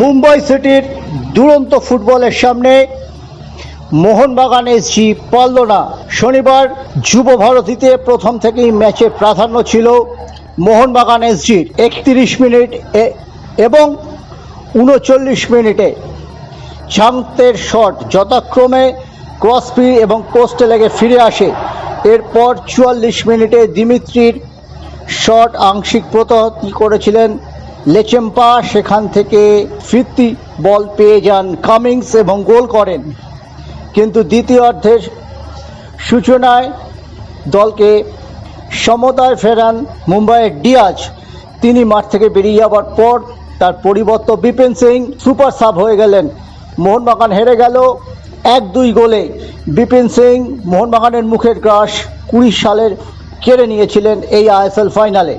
মুম্বাই সিটির দুরন্ত ফুটবলের সামনে মোহনবাগান এসজি পারল না। শনিবার যুব ভারতীতে প্রথম থেকেই ম্যাচে প্রাধান্য ছিল মোহনবাগান এসজির একত্রিশ মিনিট এবং উনচল্লিশ মিনিটে। চান্তের শট যথাক্রমে ক্রসপি এবং পোস্টে লেগে ফিরে আসে। এরপর চুয়াল্লিশ মিনিটে দিমিত্রির শট আংশিক প্রতিহতি করেছিলেন লেচেম্পা সেখান থেকে ফিরতি বল পেয়ে যান কামিংস এবং গোল করেন। কিন্তু দ্বিতীয় অর্ধের সূচনায় দলকে সমতায় ফেরান মুম্বাইয়ের ডিয়াজ। তিনি মাঠ থেকে বেরিয়ে যাওয়ার পর তার পরিবর্ত বিপিন সিং সুপার সাব হয়ে গেলেন। মোহনবাগান হেরে গেল এক দুই গোলে। বিপিন সিং মোহনবাগানের মুখের গ্রাস কুড়ি সালের কেড়ে নিয়েছিলেন এই আইএসএল ফাইনালে।